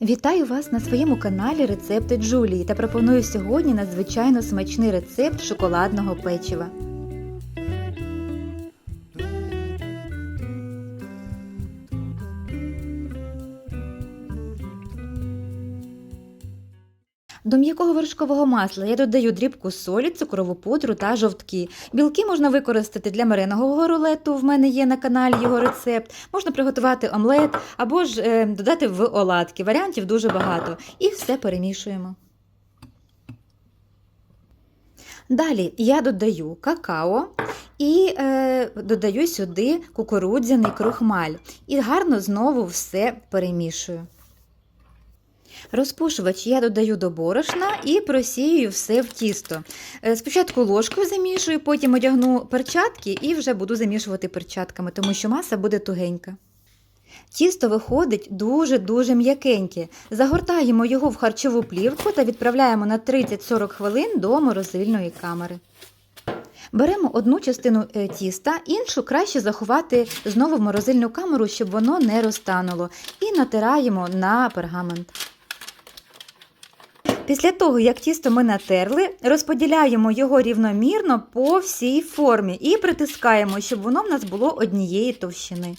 Вітаю вас на своєму каналі Рецепти Джулії та пропоную сьогодні надзвичайно смачний рецепт шоколадного печива. До м'якого вершкового масла я додаю дрібку солі, цукрову пудру та жовтки. Білки можна використати для меренгового рулету. В мене є на каналі його рецепт. Можна приготувати омлет або ж е, додати в оладки. Варіантів дуже багато. І все перемішуємо. Далі я додаю какао і е, додаю сюди кукурудзяний крохмаль. І гарно знову все перемішую. Розпушувач я додаю до борошна і просію все в тісто. Е, Спочатку ложкою замішую, потім одягну перчатки і вже буду замішувати перчатками, тому що маса буде тугенька. Тісто виходить дуже-дуже м'якеньке. Загортаємо його в харчову плівку та відправляємо на 30-40 хвилин до морозильної камери. Беремо одну частину е, тіста, іншу краще заховати знову в морозильну камеру, щоб воно не розтануло, і натираємо на пергамент. Після того, як тісто ми натерли, розподіляємо його рівномірно по всій формі і притискаємо, щоб воно в нас було однієї товщини.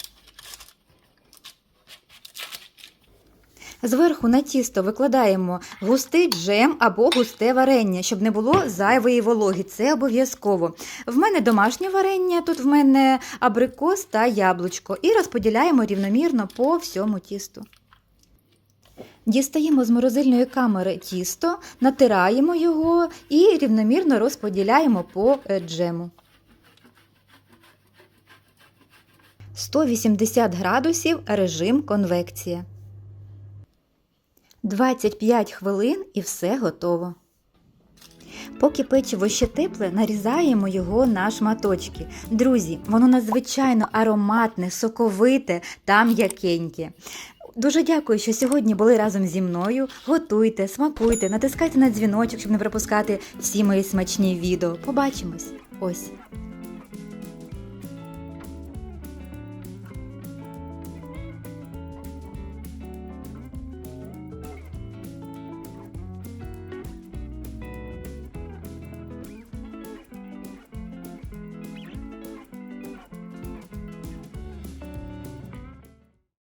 Зверху на тісто викладаємо густий джем або густе варення, щоб не було зайвої вологи. Це обов'язково. В мене домашнє варення, тут в мене абрикос та яблучко. І розподіляємо рівномірно по всьому тісту. Дістаємо з морозильної камери тісто, натираємо його і рівномірно розподіляємо по е, джему. 180 градусів режим конвекція. 25 хвилин і все готово. Поки печиво ще тепле, нарізаємо його на шматочки. Друзі, воно надзвичайно ароматне, соковите та м'якеньке. Дуже дякую, що сьогодні були разом зі мною. Готуйте, смакуйте, натискайте на дзвіночок, щоб не пропускати всі мої смачні відео. Побачимось! Ось.